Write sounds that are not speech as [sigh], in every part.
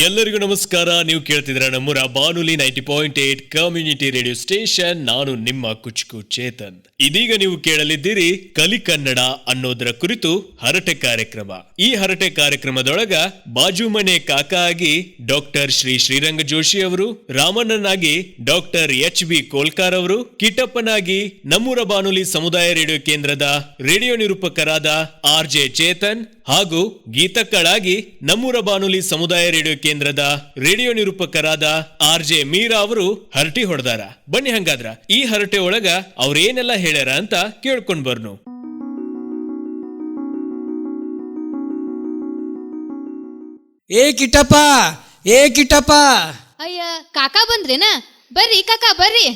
ಎಲ್ಲರಿಗೂ ನಮಸ್ಕಾರ. ನೀವು ಕೇಳ್ತಿದ್ರ ನಮ್ಮೂರ ಬಾನುಲಿ ninety point eight community radio station. ನಾನು ನಿಮ್ಮ ಕುಚುಕು ಚೇತನ್. ಇದೀಗ ನೀವು ಕೇಳಲಿದ್ದೀರಿ ಕಲಿ ಕನ್ನಡ ಅನ್ನೋದರ ಕುರಿತು ಹರಟೆ ಕಾರ್ಯಕ್ರಮ. ಈ ಹರಟೆ ಕಾರ್ಯಕ್ರಮದೊಳಗ ಬಾಜು ಮನೆ ಕಾಕ ಆಗಿ ಡಾಕ್ಟರ್ ಶ್ರೀ ಶ್ರೀರಂಗ ಜೋಶಿ ಅವರು, ರಾಮಣ್ಣನಾಗಿ ಡಾಕ್ಟರ್ ಎಚ್ ಬಿ ಕೋಲ್ಕಾರ್ ಅವರು ಕಿಟ್ಟಪ್ಪನಾಗಿ ನಮ್ಮೂರ ಬಾನುಲಿ ಸಮುದಾಯ ರೇಡಿಯೋ ಕೇಂದ್ರದ ರೇಡಿಯೋ ನಿರೂಪಕರಾದ ಆರ್ ಜೆ ಚೇತನ್ ಹಾಗೂ ಗೀತಕ್ಕಳಾಗಿ ನಮ್ಮೂರ ಬಾನುಲಿ ಸಮುದಾಯ ರೇಡಿಯೋ ಕೇಂದ್ರದ ರೇಡಿಯೋ ನಿರೂಪಕರಾದ ಆರ್ ಜೆ ಮೀರಾ ಅವರು ಹರಟಿ ಹೊಡೆದಾರ. ಬನ್ನಿ ಹಂಗಾದ್ರ ಈ ಹರಟೆ ಒಳಗ ಅವ್ರೇನೆಲ್ಲ ಹೇಳ್ಯಾರ ಅಂತ ಕೇಳ್ಕೊಂಡ್ ಬರ್ನು. ಏ ಕಿಟಪ ಏ ಕಿಟಪ ಅಯ್ಯ ಕಾಕಾ ಬಂದ್ರೇನ? ಬರ್ರಿ ಕಾಕಾ ಬರ್ರಿ.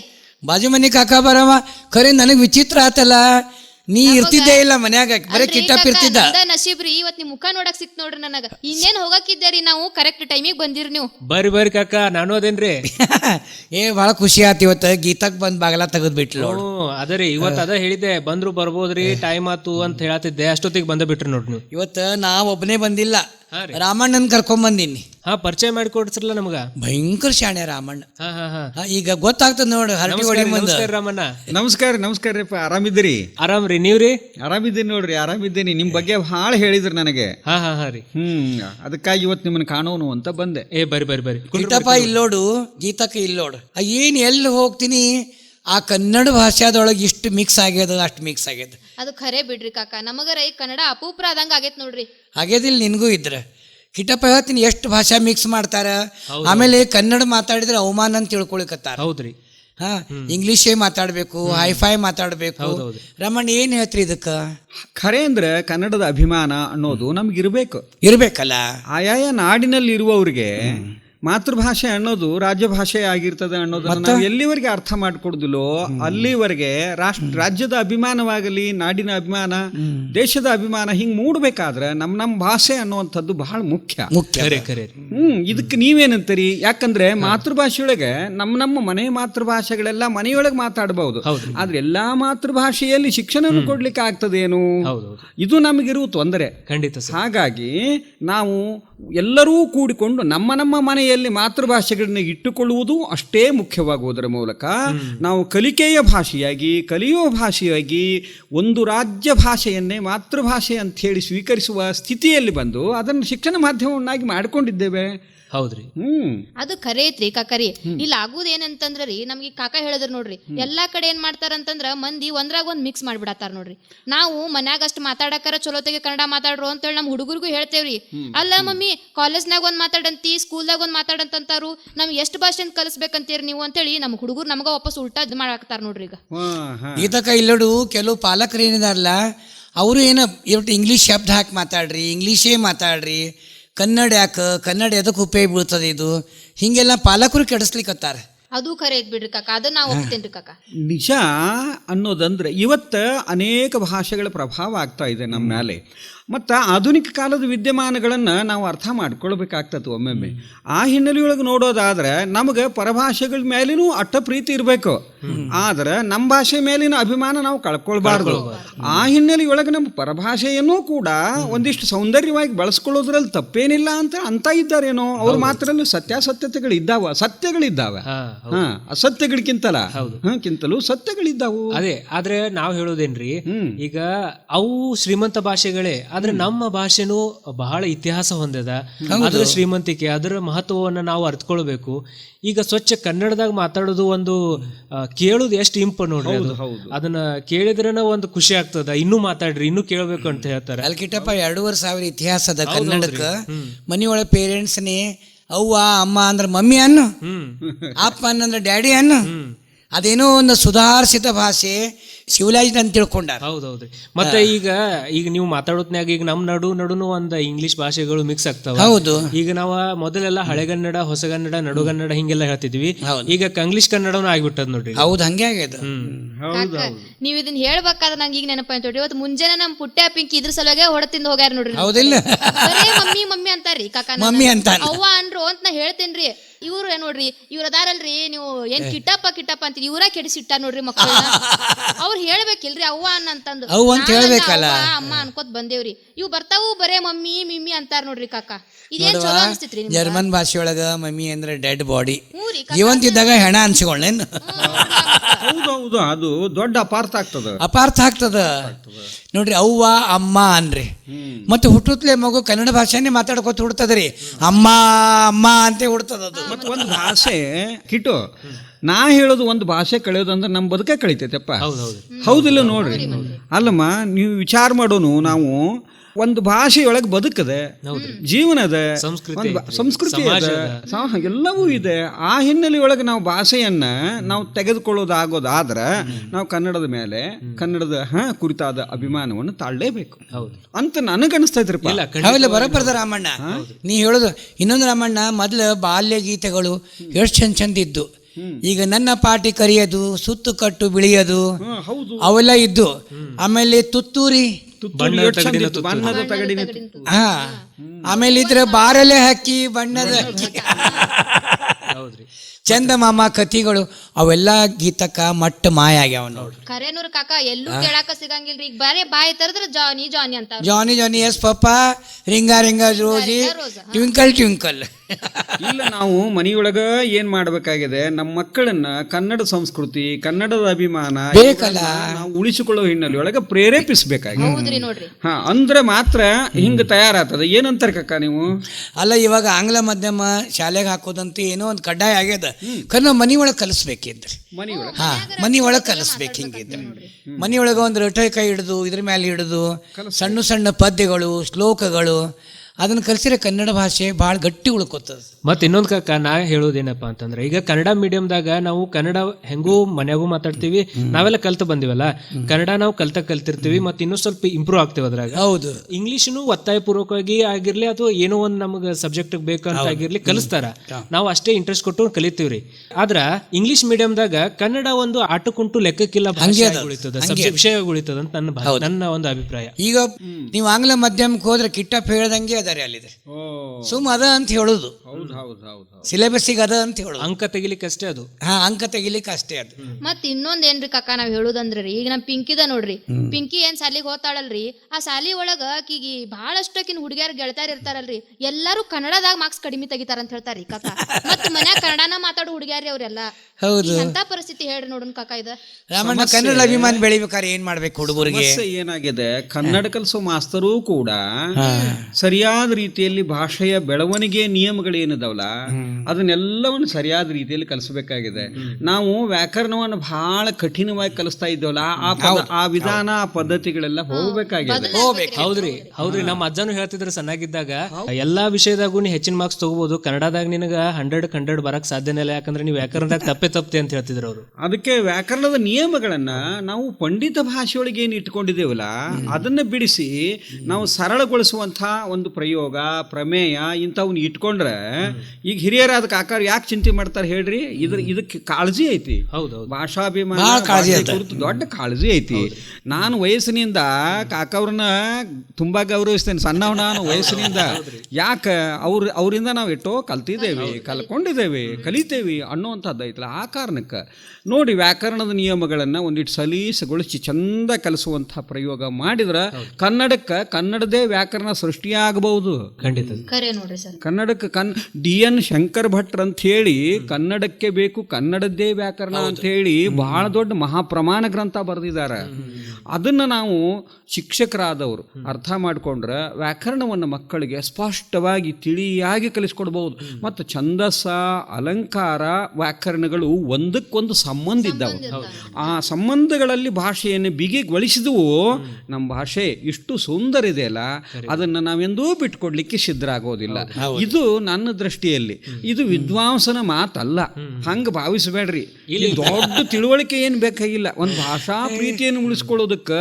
ಬಾಜು ಮನೆ ಕಾಕ ಬರವ ಖರೆ ನನಗೆ ವಿಚಿತ್ರ ಆತಲ್ಲ. ನೀ ಇರ್ತಿದ್ದೇ ಇಲ್ಲ ಮನ್ಯಾಗ ಬರೀ ಕಿಟ್ಟಪ್ ಇರ್ತಿದ್ದ. ನಶೀಬ್ರಿ ಇವತ್ ನಿಮ್ ಮುಖ ನೋಡಕ್ ಸಿಕ್ ನೋಡ್ರಿ ನನಗ. ಇನ್ನೇನ್ ಹೋಗಕ್ಕಿದ್ದೇರಿ ನಾವು? ಕರೆಕ್ಟ್ ಟೈಮಿಗೆ ಬಂದಿರಿ ನೀವು. ಬರ್ರಿ ಬರ್ರಿ ಕಾಕ ನಾನು ಅದೇನ್ರಿ? [laughs] ಏ ಬಹಳ ಖುಷಿ ಆತ್ ಇವತ್ತು. ಗೀತಕ್ ಬಂದ್ ಬಾಗಲ ತೆಗೆದ್ ಬಿಟ್ಲು ನೋಡು. ಹ್ಞೂ ಅದರಿ ಇವತ್ತು ಅದ ಹೇಳಿದ್ದೆ ಬಂದ್ರು ಬರ್ಬೋದ್ರಿ ಟೈಮ್ ಆತು ಅಂತ ಹೇಳತ್ತಿದ್ದೆ ಅಷ್ಟೊತ್ತಿಗೆ ಬಂದ ಬಿಟ್ರಿ ನೋಡ್ರಿ ನೀವು. ಇವತ್ತು ನಾ ಒಬ್ಬನೇ ಬಂದಿಲ್ಲ. ರಾಮಣ್ಣನ್ ಕರ್ಕೊಂಡ್ ಬಂದೀನಿ ಹಾ ಪರಿಚಯ ಮಾಡಿಕೊಡ್ಸಿರಲ್ಲ ನಮಗ. ಭಯಂಕರ ಶಾಣೆ ರಾಮಣ್ಣ. ಹಾ ಹಾ ಹಾ. ಹಾ, ಈಗ ಗೊತ್ತಾಗ್ತದ ನೋಡು ಹರಟಿ ಹೊಡಿ ನಮಸ್ಕಾರ ಮುಂದ. ನಮಸ್ಕಾರ ರಾಮಣ್ಣ. ನಮಸ್ಕಾರ ನಮಸ್ಕಾರ ರೀ ಆರಾಮಿದ್ದೀರಿ? ಆರಾಮ್ರಿ ನೀವ್ರಿ? ಆರಾಮಿದ್ದೀನಿ ನೋಡ್ರಿ ಆರಾಮಿದ್ದೀನಿ. ನಿಮ್ ಬಗ್ಗೆ ಭಾಳ ಹೇಳಿದ್ರು ನನಗೆ. ಹಾ ಹಾ ಹಾ ರೀ. ಹ್ಮ್ ಅದಕ್ಕಾಗಿ ಇವತ್ತು ನಿಮ್ಮನ್ನ ಕಾಣೋನು ಅಂತ ಬಂದೆ. ಏ ಬರ್ರಿ ಬರ್ರಿ ಬರ್ರಿ. ಗೀತಪ್ಪ ಇಲ್ಲೋಡು ಗೀತಕ್ಕ ಇಲ್ಲೋಡು. ಆ, ಏನ್ ಎಲ್ಲಿ ಹೋಗ್ತೀನಿ? ಆ ಕನ್ನಡ ಭಾಷಾದೊಳಗೆ ಇಷ್ಟು ಮಿಕ್ಸ್ ಆಗ್ಯದ ಅಷ್ಟು ಮಿಕ್ಸ್ ಆಗ್ಯದ. ಅದು ಖರೆ ಬಿಡ್ರಿ ಕಾಕ. ನಮಗರ ಈ ಕನ್ನಡ ಅಪೂಪ್ರ ಆದಂಗ ಆಗೈತ್ ನೋಡ್ರಿ. ಹಾಗೇದಿಲ್ಲ ನಿನಗೂ ಇದ್ರೆ. ಹೇಳ್ತೀನಿ ಎಷ್ಟು ಭಾಷಾ ಮಿಕ್ಸ್ ಮಾಡ್ತಾರ? ಆಮೇಲೆ ಕನ್ನಡ ಮಾತಾಡಿದ್ರೆ ಅವಮಾನ ಅಂತ ತಿಳ್ಕೊಳಿಕತ್ತಾರ. ಹೌದ್ರಿ. ಹಾ ಇಂಗ್ಲೀಷೇ ಮಾತಾಡ್ಬೇಕು ಹೈಫೈ ಮಾತಾಡ್ಬೇಕು. ರಮಣ್ ಏನ್ ಹೇಳ್ತ್ರಿ ಇದಕ್ಕ? ಖರೆ ಅಂದ್ರೆ ಕನ್ನಡದ ಅಭಿಮಾನ ಅನ್ನೋದು ನಮ್ಗಿರ್ಬೇಕು. ಇರ್ಬೇಕಲ್ಲ? ಆಯಾಯ ನಾಡಿನಲ್ಲಿ ಇರುವವ್ರಿಗೆ ಮಾತೃಭಾಷೆ ಅನ್ನೋದು ರಾಜ್ಯ ಭಾಷೆ ಆಗಿರ್ತದೆ ಅನ್ನೋದು ನಾವು ಎಲ್ಲಿವರೆಗೆ ಅರ್ಥ ಮಾಡಿಕೊಡುದಿಲ್ಲೋ ಅಲ್ಲಿವರೆಗೆ ರಾಷ್ಟ್ರ ರಾಜ್ಯದ ಅಭಿಮಾನವಾಗಲಿ ನಾಡಿನ ಅಭಿಮಾನ ದೇಶದ ಅಭಿಮಾನ ಹಿಂಗ್ ಮೂಡ್ಬೇಕಾದ್ರೆ ನಮ್ ನಮ್ ಭಾಷೆ ಅನ್ನುವಂಥದ್ದು ಬಹಳ ಮುಖ್ಯ. ಮುಖ್ಯ. ಹ್ಮ್ ಇದಕ್ಕೆ ನೀವೇನಂತೀರಿ? ಯಾಕಂದ್ರೆ ಮಾತೃಭಾಷೆಯೊಳಗೆ ನಮ್ಮ ನಮ್ಮ ಮನೆ ಮಾತೃಭಾಷೆಗಳೆಲ್ಲ ಮನೆಯೊಳಗೆ ಮಾತಾಡಬಹುದು ಆದ್ರೆ ಎಲ್ಲಾ ಮಾತೃಭಾಷೆಯಲ್ಲಿ ಶಿಕ್ಷಣವನ್ನು ಕೊಡ್ಲಿಕ್ಕೆ ಆಗ್ತದೇನು? ಇದು ನಮಗಿರುವ ತೊಂದರೆ. ಖಂಡಿತ ಹಾಗಾಗಿ ನಾವು ಎಲ್ಲರೂ ಕೂಡಿಕೊಂಡು ನಮ್ಮ ನಮ್ಮ ಮನೆಯಲ್ಲಿ ಮಾತೃಭಾಷೆಗಳನ್ನು ಇಟ್ಟುಕೊಳ್ಳುವುದು ಅಷ್ಟೇ ಮುಖ್ಯವಾಗುವುದರ ಮೂಲಕ ನಾವು ಕಲಿಕೆಯ ಭಾಷೆಯಾಗಿ ಕಲಿಯುವ ಭಾಷೆಯಾಗಿ ಒಂದು ರಾಜ್ಯ ಭಾಷೆಯನ್ನೇ ಮಾತೃಭಾಷೆ ಅಂಥೇಳಿ ಸ್ವೀಕರಿಸುವ ಸ್ಥಿತಿಯಲ್ಲಿ ಬಂದು ಅದನ್ನು ಶಿಕ್ಷಣ ಮಾಧ್ಯಮವನ್ನಾಗಿ ಮಾಡಿಕೊಂಡಿದ್ದೇವೆ. ಹೌದ್ರಿ. ಹ್ಮ್. ಅದು ಖರೆ ಐತ್ರಿ ಕಾಕರಿ ಇಲ್ಲಿ ಆಗುದ್ ಏನಂತಂದ್ರ ರೀ ನಮ್ಗೆ ಕಾಕ ಹೇಳಿದ್ರ ನೋಡ್ರಿ. ಎಲ್ಲಾ ಕಡೆ ಏನ್ ಮಾಡ್ತಾರಂತಂದ್ರ ಮಂದಿ ಒಂದ್ರಾಗ ಒಂದ್ ಮಿಕ್ಸ್ ಮಾಡ್ಬಿಡತ್ತಾರ ನೋಡ್ರಿ. ನಾವು ಮನ್ಯಾಗ ಅಷ್ಟ್ ಮಾತಾಡಕರ ಚಲೋತೆಗೆ ಕನ್ನಡ ಮಾತಾಡ್ರು ಅಂತೇಳಿ ನಮ್ ಹುಡುಗರಿಗೂ ಹೇಳ್ತೇವ್ರಿ. ಅಲ್ಲ ಮಮ್ಮಿ ಕಾಲೇಜ್ನಾಗ ಒಂದ್ ಮಾತಾಡಂತಿ ಸ್ಕೂಲ್ದಾಗ ಒಂದ್ ಮಾತಾಡಂತಾರು ನಮ್ ಎಷ್ಟ್ ಭಾಷೆ ಕಲಿಸ್ಬೇಕಂತೀರಿ ನೀವು ಅಂತೇಳಿ ನಮ್ ಹುಡುಗರು ನಮಗ ವಾಪಸ್ ಉಲ್ಟಾ ಇದ್ ಮಾಡಾಕ್ತಾರ ನೋಡ್ರಿ ಈಗ. ಇದಕ್ಕ ಇಲ್ಲಡು ಇಲ್ಲೋಡು ಕೆಲವು ಪಾಲಕರು ಏನಿದಾರಲ್ಲ ಅವರು ಏನ ಇವತ್ತು ಇಂಗ್ಲೀಷ್ ಶಬ್ದ ಹಾಕಿ ಮಾತಾಡ್ರಿ ಇಂಗ್ಲೀಷೇ ಮಾತಾಡ್ರಿ ಕನ್ನಡ ಯಾಕೆ ಕನ್ನಡ ಎದಕ್ಕೆ ಉಪಯೋಗ ಬೀಳ್ತದೆ ಇದು? ಹಿಂಗೆಲ್ಲ ಪಾಲಕರು ಕೆಡಿಸ್ಲಿಕ್ಕತ್ತಾರೆ ಅದು ಖರೆ ಐತ್ ಬಿಡ್ರಿ ಕಾಕ ಅದು ನಾವು ಒಪ್ತೇನ್ರಿ ಕಾಕ. ನಿಜ ಅನ್ನೋದಂದ್ರೆ ಇವತ್ತು ಅನೇಕ ಭಾಷೆಗಳ ಪ್ರಭಾವ ಆಗ್ತಾ ಇದೆ ನಮ್ಮ ಮೇಲೆ ಮತ್ತು ಆಧುನಿಕ ಕಾಲದ ವಿದ್ಯಮಾನಗಳನ್ನು ನಾವು ಅರ್ಥ ಮಾಡ್ಕೊಳ್ಬೇಕಾಗ್ತದೆ ಒಮ್ಮೊಮ್ಮೆ. ಆ ಹಿನ್ನೆಲೆಯೊಳಗೆ ನೋಡೋದಾದ್ರೆ ನಮಗೆ ಪರಭಾಷೆಗಳ ಮೇಲೂ ಅಟ್ಟ ಪ್ರೀತಿ ಇರಬೇಕು. ಆದ್ರೆ ನಮ್ಮ ಭಾಷೆ ಮೇಲಿನ ಅಭಿಮಾನ ನಾವು ಕಳ್ಕೊಳ್ಬಾರ್ದು. ಆ ಹಿನ್ನೆಲೆಯೊಳಗೆ ನಮ್ಮ ಪರಭಾಷೆಯನ್ನು ಕೂಡ ಒಂದಿಷ್ಟು ಸೌಂದರ್ಯವಾಗಿ ಬಳಸ್ಕೊಳ್ಳೋದ್ರಲ್ಲಿ ತಪ್ಪೇನಿಲ್ಲ ಅಂತ ಅಂತ ಇದ್ದಾರೇನೋ ಅವ್ರ ಮಾತ್ರಲ್ಲೂ ಸತ್ಯಾಸತ್ಯತೆಗಳು ಇದ್ದಾವ ಸತ್ಯಗಳಿದ್ದಾವೆ ಹಾ ಅಸತ್ಯಗಳಿಗಿಂತಲ್ಲ ಕಿಂತಲೂ ಸತ್ಯಗಳಿದ್ದಾವು. ಅದೇ ಆದ್ರೆ ನಾವು ಹೇಳೋದೇನ್ರಿ ಈಗ ಅವು ಶ್ರೀಮಂತ ಭಾಷೆಗಳೇ ಆದ್ರೆ ನಮ್ಮ ಭಾಷೆನೂ ಬಹಳ ಇತಿಹಾಸ ಹೊಂದದ. ಅದರ ಶ್ರೀಮಂತಿಕೆ ಅದರ ಮಹತ್ವವನ್ನ ನಾವು ಅರ್ಥಕೊಳ್ಬೇಕು ಈಗ ಸ್ವಚ್ಛ ಕನ್ನಡದಾಗ ಮಾತಾಡೋದು ಒಂದು ಕೇಳೋದು ಎಷ್ಟು ಇಂಪ ನೋಡ್ರಿ ಅದು. ಅದನ್ನ ಕೇಳಿದ್ರನ ಒಂದು ಖುಷಿ ಆಗ್ತದ. ಇನ್ನೂ ಮಾತಾಡ್ರಿ ಇನ್ನೂ ಕೇಳಬೇಕು ಅಂತ ಹೇಳ್ತಾರೆ. ಅಲ್ಕಿಟ್ಟಪ್ಪ ಎರಡೂವರೆ ಸಾವಿರ ಇತಿಹಾಸ ಅದ ಕನ್ನಡಕ್ಕೆ ಮನೆಯೊಳಗೆ ಪೇರೆಂಟ್ಸ್ನೇ ಅವ್ವ ಅಮ್ಮ ಅಂದ್ರೆ ಮಮ್ಮಿ ಅನ್ನು ಅಪ್ಪ ಅನ್ನಂದ್ರೆ ಡ್ಯಾಡಿ ಅನ್ನು ಅದೇನೋ ಒಂದು ಸುಧಾರಿಸಿದ ಭಾಷೆ ಸಿವಿಲೈಸ್ಡ್ ಅಂತ ತಿಳ್ಕೊಂಡಾರ ಹೌದ್ರಿ ಮತ್ತೆ ಈಗ ಈಗ ನೀವು ಮಾತಾಡೋದ್ನಾಗ ಈಗ ನಮ್ ನಡು ನಡುನು ಒಂದ್ ಇಂಗ್ಲಿಷ್ ಭಾಷೆಗಳು ಮಿಕ್ಸ್ ಆಗ್ತಾವ. ಹೌದು. ಈಗ ನಾವ ಮೊದಲೆಲ್ಲ ಹಳೆಗನ್ನಡ ಹೊಸಗನ್ನಡ ನಡುಗನ್ನಡ ಹಿಂಗೆಲ್ಲ ಹೇಳ್ತಿದ್ವಿ. ಈಗ ಕಂಗ್ಲಿಷ್ ಕನ್ನಡನೂ ಆಗ್ಬಿಟ್ಟದ್ ನೋಡ್ರಿ ಹೌದು ಹಂಗೆ ಆಗ್ಯದ. ನೀವ್ ಇದನ್ನ ಹೇಳ್ಬೇಕಾದ್ರೆ ನಂಗೆ ಈಗ ನೆನಪಾಯ್ತು ನೋಡ್ರಿ. ಇವತ್ತು ಮುಂಜಾನೆ ನಮ್ ಪುಟ್ಟ ಪಿಂಕಿ ಇದ್ರ ಸಲುವಾಗಿ ಹೊಡತಿಂದ ಹೋಗ್ಯಾರ ನೋಡ್ರಿ. ಹೌದಿಲ್ಲ. ಮಮ್ಮಿ ಮಮ್ಮಿ ಅಂತಾರಿ ಕಾಕ. ಮಮ್ಮಿ ಅಂತ ಅವ್ವ ಅನ್ರು ಅಂತ ನಾ ಹೇಳ್ತೇನ್ರಿ. ಇವ್ರು ನೋಡ್ರಿ ಇವ್ರ ಅದಾರಲ್ರಿ ನೀವು ಏನ್ ಕಿಟ್ಟಪ್ಪ ಕಿಟ್ಟಪ್ಪ ಅಂತ ಇವ್ರ ಕೆಡಿಸಿಟ್ಟ ನೋಡ್ರಿ ಮಕ್ಕಳ [laughs] ಅವ್ರು ಹೇಳ್ಬೇಕಿಲ್ರಿ ಅವ್ವ ಅನ್ನ ಅಂತಂದು ಅವ್ವ ಅಂತ ಹೇಳ್ಬೇಕಲ್ಲ. ಅಮ್ಮ ಅನ್ಕೋತ್ ಬಂದೇವ್ರಿ. ಇವ್ ಬರ್ತಾವು ಬರೇ ಮಮ್ಮಿ ಮಿಮ್ಮಿ ಅಂತಾರ ನೋಡ್ರಿ ಕಾಕ. ಇದೇನ್ ಚಲೋ ಅನ್ಸ್ತೈತ್ರಿ ನಿಮ್ಗೆ? ಜರ್ಮನ್ ಭಾಷೆ ಒಳಗ ಮಮ್ಮಿ ಅಂದ್ರೆ ಡೆಡ್ ಬಾಡಿ. ಇವಂತಿದ್ದಾಗ ಜೀವಂತಿದ್ದಾಗ ಹೆಣ ಅನ್ಸ್ಕೊಳ್ಳೇನು ಹೌದು ಹೌದು ಅದು ದೊಡ್ಡ ಅಪಾರ್ಥ ಆಗ್ತದ. ಅಪಾರ್ಥ ಆಗ್ತದ. ನೋಡ್ರಿ ಅವ್ವ ಅಮ್ಮ ಅನ್ರಿ. ಮತ್ತೆ ಹುಟ್ಟುತ್ತಲೆ ಮಗು ಕನ್ನಡ ಭಾಷೆನೇ ಮಾತಾಡ್ಕೊತ ಹುಡ್ತದ್ರಿ. ಅಮ್ಮ ಅಮ್ಮ ಅಂತ ಹುಡ್ತದ ಅದು ಮತ್ತು ಒಂದು ಭಾಷೆ ಕಿಟ್ಟು ನಾ ಹೇಳೋದು ಒಂದು ಭಾಷೆ ಕಳೆಯೋದು ಅಂದ್ರೆ ನಮ್ಮ ಬದುಕ ಕಳಿತೈತಪ್ಪ. ಹೌದಿಲ್ಲ ನೋಡ್ರಿ. ಅಲ್ಲಮ್ಮ ನೀವು ವಿಚಾರ ಮಾಡೋನು ನಾವು ಒಂದು ಭಾಷೆಯೊಳಗೆ ಬದುಕದೆ ಜೀವನದ ಅದ ಸಂಸ್ಕೃತಿ ಸಂಸ್ಕೃತಿ. ಎಲ್ಲವೂ ಇದೆ. ಆ ಹಿನ್ನೆಲೆಯೊಳಗೆ ನಾವು ಭಾಷೆಯನ್ನ ನಾವು ತೆಗೆದುಕೊಳ್ಳೋದಾಗೋದಾದ್ರೆ ನಾವು ಕನ್ನಡದ ಮೇಲೆ ಕನ್ನಡದ ಹ ಕುರಿತಾದ ಅಭಿಮಾನವನ್ನು ತಾಳಲೇಬೇಕು ಹೌದು. ಅಂತ ಹೌದಿಲ್ಲ ಬರೋಬ್ಬರದ ರಾಮಣ್ಣ. ನೀ ಹೇಳೋದು ಇನ್ನೊಂದು ರಾಮಣ್ಣ ಮೊದಲು ಬಾಲ್ಯ ಗೀತೆಗಳು ಎಷ್ಟು ಚಂದ ಚಂದ ಇದ್ದು. ಈಗ ನನ್ನ ಪಾಟಿ ಕರಿಯೋದು ಸುತ್ತು ಕಟ್ಟು ಬಿಳಿಯೋದು ಹೌದು. ಅವೆಲ್ಲ ಇದ್ದು. ಆಮೇಲೆ ತುತ್ತೂರಿ ಬಣ್ಣದ ತಗಡಿನ ತುತ್ತೂರಿ. ಹಾ. ಆಮೇಲೆ ಇದ್ರೆ ಬಾರಲೆ ಹಾಕಿ ಬಣ್ಣದ [laughs] ಹೌದ್ರಿ. ಚಂದ ಮಾಮ ಕತಿಗಳು ಅವೆಲ್ಲ ಗೀತಕ್ಕ ಮಟ್ಟ ಮಾಯ ಆಗ್ಯಾವ ನೋಡ್ರಿ. ಖರೇನೂರ್ ಕಾಕ ಎಲ್ಲೂ ಕೇಳಾಕ ಸಿಗಂಗಿಲ್ರಿ. ಈಗ ಬರೇ ಬಾಯಿ ತರದ್ರ ಜಾನಿ ಜಾನಿ ಅಂತ Johnny Johnny yes papa ring ring rosy twinkle twinkle. ಇಲ್ಲ ನಾವು ಮನೆಯೊಳಗ ಏನ್ ಮಾಡ್ಬೇಕಾಗಿದೆ? ನಮ್ಮ ಮಕ್ಕಳನ್ನ ಕನ್ನಡ ಸಂಸ್ಕೃತಿ ಕನ್ನಡದ ಅಭಿಮಾನ ಬೇಕಲ್ಲ. ನಾವು ಉಳಿಸಿಕೊಳ್ಳೋ ಹಿನ್ನೆಲೆ ಒಳಗ ಪ್ರೇರೇಪಿಸಬೇಕಾಗಿದೆ. ನೋಡ್ರಿ. ಹಾ ಅಂದ್ರೆ ಮಾತ್ರ ಹಿಂಗ ತಯಾರಾಗ್ತದೆ. ಏನಂತಾರ ಕಕ್ಕ ನೀವು? ಅಲ್ಲ ಇವಾಗ ಆಂಗ್ಲ ಮಾಧ್ಯಮ ಶಾಲೆಗೆ ಹಾಕೋದಂತ ಏನೋ ಒಂದು ಕಡ್ಡಾಯ ಆಗ್ಯದ. ಕನ್ನಡ ಮನಿ ಒಳಗೆ ಕಲಿಸ್ಬೇಕಿದ್ರೆ. ಮನೆಯೊಳಗೆ ಹಾ ಮನಿ ಒಳಗೆ ಕಲಿಸ್ಬೇಕು ಹಿಂಗಿದ್ರೆ ಮನಿ ಒಳಗೆ ಒಂದು ರೊಟ್ಟೆ ಕೈ ಹಿಡಿದು ಇದ್ರ ಮೇಲೆ ಹಿಡಿದು ಸಣ್ಣ ಸಣ್ಣ ಪದ್ಯಗಳು ಶ್ಲೋಕಗಳು ಅದನ್ನ ಕಲಿಸಿದ್ರೆ ಕನ್ನಡ ಭಾಷೆ ಭಾಳ ಗಟ್ಟಿ ಉಳ್ಕೊತದೆ. ಮತ್ತೆ ಇನ್ನೊಂದು ಕಕ್ಕ ನಾ ಹೇಳೋದೇನಪ್ಪ ಅಂತಂದ್ರೆ ಈಗ ಕನ್ನಡ ಮೀಡಿಯಮ್ದಾಗ ನಾವು ಕನ್ನಡ ಹೆಂಗೂ ಮನೆಗೂ ಮಾತಾಡ್ತೀವಿ ನಾವೆಲ್ಲ ಕಲ್ತು ಬಂದಿವಲ್ಲ ಕನ್ನಡ ನಾವು ಕಲ್ತ ಕಲ್ತಿರ್ತೀವಿ ಮತ್ತೆ ಇನ್ನೂ ಸ್ವಲ್ಪ ಇಂಪ್ರೂವ್ ಆಗ್ತೇವೆ ಅದ್ರಾಗ. ಹೌದು. ಇಂಗ್ಲಿಷ್ನು ಒತ್ತಾಯ ಪೂರ್ವಕವಾಗಿ ಆಗಿರ್ಲಿ ಅಥವಾ ಏನೋ ಒಂದು ನಮಗೆ ಸಬ್ಜೆಕ್ಟ್ ಬೇಕಂತ ಆಗಿರ್ಲಿ ಕಲಿಸ್ತಾರ. ನಾವು ಅಷ್ಟೇ ಇಂಟ್ರೆಸ್ಟ್ ಕೊಟ್ಟು ಕಲಿತೀವ್ರಿ. ಆದ್ರ ಇಂಗ್ಲಿಷ್ ಮೀಡಿಯಂದಾಗ ಕನ್ನಡ ಒಂದು ಆಟಕುಂಟು ಲೆಕ್ಕಕ್ಕಿಲ್ಲ ಭಾಷೆ ಉಳಿತದ ಸಬ್ಜೆಕ್ಟ್ ವಿಷಯ ಉಳಿತದ ಅಂತ ನನ್ನ ನನ್ನ ಒಂದು ಅಭಿಪ್ರಾಯ. ಈಗ ನೀವು ಆಂಗ್ಲ ಮಾಧ್ಯಮಕ್ಕೆ ಹೋದ್ರೆ ಕಿಟ್ಟಪ್ಪ ಹೇಳ್ದಂಗೆ ಅದಾರೆ ಅಲ್ಲಿದೆ ಓ. ಸುಮ್ ಅದ ಅಂತ ಹೇಳುದು. ಹೌದು ಹೌದು ಹೌದು ಸಿಲೆಬಸ್ಸಿಗೆ ಅದ ಅಂತ ಹೇಳುದು. ಅಂಕ ತೆಗಿಲಿಕ್ಕೆ ಅಷ್ಟೇ ಅದು. ಹಾ ಅಂಕ ತೆಗಿಲಿಕ್ಕೆ ಅಷ್ಟೇ ಅದು. ಮತ್ ಇನ್ನೊಂದ್ ಏನ್ರಿ ಕಕ್ಕ ನಾವ್ ಹೇಳುದಂದ್ರಿ ಈಗ ನಮ್ ಪಿಂಕಿದ ನೋಡ್ರಿ. ಪಿಂಕಿ ಏನ್ ಸಾಲಿಗೆ ಹೋಗ್ತಾಳಲ್ರಿ ಆ ಸಾಲಿ ಒಳಗ ಆಕಿಗೆ ಬಹಳಷ್ಟಕ್ಕಿನ್ ಹುಡುಗಿಯರ್ ಗೆಳತಾರ ಇರ್ತಾರಲ್ರಿ. ಎಲ್ಲಾರು ಕನ್ನಡದಾಗ ಮಾರ್ಕ್ಸ್ ಕಡಿಮೆ ತೆಗಿತಾರ ಅಂತ ಹೇಳ್ತಾರಿ ಕಾಕಾ. ಮತ್ ಮನ್ಯಾಗ ಕನ್ನಡನ ಮಾತಾಡೋ ಹುಡುಗಿಯಾರಿ ಅವ್ರೆಲ್ಲ. ಹೌದು. ಎಂತ ಪರಿಸ್ಥಿತಿ ಹೇಳ್ರಿ ನೋಡನ್ ಕಕ್ಕ ಇದ? ರಾಮಣ್ಣ ಕನ್ನಡ ಅಭಿಮಾನ ಬೆಳಿಬೇಕಾದ್ರೆ ಏನ್ ಮಾಡ್ಬೇಕು ಹುಡುಗರಿಗೆ? ಏನಾಗಿದೆ? ಕನ್ನಡ ಕಲಿಸೋ ಮಾಸ್ತರೂ ಕೂಡ ಸರಿಯಾದ ರೀತಿಯಲ್ಲಿ ಭಾಷೆಯ ಬೆಳವಣಿಗೆ ನಿಯಮಗಳೇನಿದಾವಲ್ಲ ಅದನ್ನೆಲ್ಲವನ್ನು ಸರಿಯಾದ ರೀತಿಯಲ್ಲಿ ಕಲಿಸಬೇಕಾಗಿದೆ. ನಾವು ವ್ಯಾಕರಣವನ್ನು ಬಹಳ ಕಠಿಣವಾಗಿ ಕಲಿಸ್ತಾ ಇದ್ದೇವಲ್ಲ ಆ ಆ ವಿಧಾನ ಆ ಪದ್ಧತಿಗಳೆಲ್ಲ ಹೋಗ್ಬೇಕಾಗಿದೆ. ಹೌದ್ರಿ ಹೌದ್ರಿ. ನಮ್ಮ ಅಜ್ಜನು ಹೇಳ್ತಿದ್ರು ಸಣ್ಣಾಗಿದ್ದಾಗ ಎಲ್ಲಾ ವಿಷಯದಾಗೂ ನೀ ಹೆಚ್ಚಿನ ಮಾರ್ಕ್ಸ್ ತಗೋಬಹುದು ಕನ್ನಡದಾಗ ನಿನಗ ಹಂಡ್ರೆಡ್ ಹಂಡ್ರೆಡ್ ಬರಕ್ ಸಾಧ್ಯನೇ ಇಲ್ಲ. ಯಾಕಂದ್ರೆ ನೀವು ವ್ಯಾಕರಣದಾಗ ತಪ್ಪೆ ತಪ್ಪೆ ಅಂತ ಹೇಳ್ತಿದ್ರು ಅವರು. ಅದಕ್ಕೆ ವ್ಯಾಕರಣದ ನಿಯಮಗಳನ್ನ ನಾವು ಪಂಡಿತ ಭಾಷೆಯೊಳಗೆ ಏನು ಇಟ್ಕೊಂಡಿದ್ದೇವಲ್ಲ ಅದನ್ನ ಬಿಡಿಸಿ ನಾವು ಸರಳಗೊಳಿಸುವಂತಹ ಒಂದು ಪ್ರಯೋಗ ಪ್ರಮೇಯ ಇಂಥವನ್ನ ಇಟ್ಕೊಂಡ್ರೆ ಈಗ ಹಿರಿಯರ ಅದಕ್ಕೆ ಆಕಾರ ಯಾಕೆ ಚಿಂತೆ ಮಾಡ್ತಾರೆ ಹೇಳ್ರಿ? ಇದ್ರ ಇದಕ್ಕೆ ಕಾಳಜಿ ಐತಿ. ಹೌದು ಭಾಷಾಭಿಮಾನ ಕುರಿತು ದೊಡ್ಡ ಕಾಳಜಿ ಐತಿ. ನಾನು ವಯಸ್ಸಿನಿಂದ ಕಾಕವ್ರನ್ನ ತುಂಬಾ ಗೌರವಿಸ್ತೇನೆ. ಸಣ್ಣವ್ ನಾನು ವಯಸ್ಸಿನಿಂದ. ಯಾಕೆ? ಅವ್ರ ಅವರಿಂದ ನಾವು ಎಷ್ಟೋ ಕಲ್ತಿದ್ದೇವೆ ಕಲ್ಕೊಂಡಿದ್ದೇವೆ ಕಲಿತೇವೆ ಅನ್ನೋವಂಥದ್ದು ಐತಲ್ಲ ಆ ಕಾರಣಕ್ಕೆ ನೋಡಿ ವ್ಯಾಕರಣದ ನಿಯಮಗಳನ್ನು ಒಂದಿಟ್ಟು ಸಲೀಸಗೊಳಿಸಿ ಚಂದ ಕಲಿಸುವಂತಹ ಪ್ರಯೋಗ ಮಾಡಿದ್ರೆ ಕನ್ನಡಕ್ಕೆ ಕನ್ನಡದೇ ವ್ಯಾಕರಣ ಸೃಷ್ಟಿಯಾಗಬಹುದು. ಖಂಡಿತ. ಕರೆ ನೋಡ್ರಿ ಸರ್. ಕನ್ನಡಕ್ಕೆ ಕನ್ ಡಿ ಎನ್ ಶಂಕರ್ ಭಟ್ರ್ ಅಂತ ಹೇಳಿ ಕನ್ನಡಕ್ಕೆ ಬೇಕು ಕನ್ನಡದ್ದೇ ವ್ಯಾಕರಣ ಅಂತ ಹೇಳಿ ಬಹಳ ದೊಡ್ಡ ಮಹಾಪ್ರಮಾಣ ಗ್ರಂಥ ಬರೆದಿದ್ದಾರೆ. ಅದನ್ನ ನಾವು ಶಿಕ್ಷಕರಾದವರು ಅರ್ಥ ಮಾಡಿಕೊಂಡ್ರೆ ವ್ಯಾಕರಣವನ್ನು ಮಕ್ಕಳಿಗೆ ಸ್ಪಷ್ಟವಾಗಿ ತಿಳಿಯಾಗಿ ಕಲಿಸ್ಕೊಡ್ಬಹುದು ಮತ್ತು ಛಂದಸ್ಸ ಅಲಂಕಾರ ವ್ಯಾಕರಣಗಳು ಒಂದಕ್ಕೊಂದು ಸಂಬಂಧ ಇದ್ದಾವೆ. ಆ ಸಂಬಂಧಗಳಲ್ಲಿ ಭಾಷೆಯನ್ನು ಬಿಗಿಗೊಳಿಸಿದವು. ನಮ್ಮ ಭಾಷೆ ಇಷ್ಟು ಸುಂದರ ಇದೆಯಲ್ಲ ಅದನ್ನು ನಾವೆಂದೂ ಬಿಟ್ಕೊಡ್ಲಿಕ್ಕೆ ಸಿದ್ಧರಾಗೋದಿಲ್ಲ. ಇದು ನನ್ನ ದೃಷ್ಟಿಯಲ್ಲಿ. ಇದು ವಿದ್ವಾಂಸನ ಮಾತಲ್ಲ. ಹಂಗ ಭಾವಿಸಬೇಡ್ರಿ. ಇಲ್ಲಿ ದೊಡ್ಡ ತಿಳುವಳಿಕೆ ಏನು ಬೇಕಾಗಿಲ್ಲ. ಒಂದು ಭಾಷಾ ಪ್ರೀತಿಯನ್ನು ಉಳಿಸ್ಕೊಳ್ಳೋದಕ್ಕೆ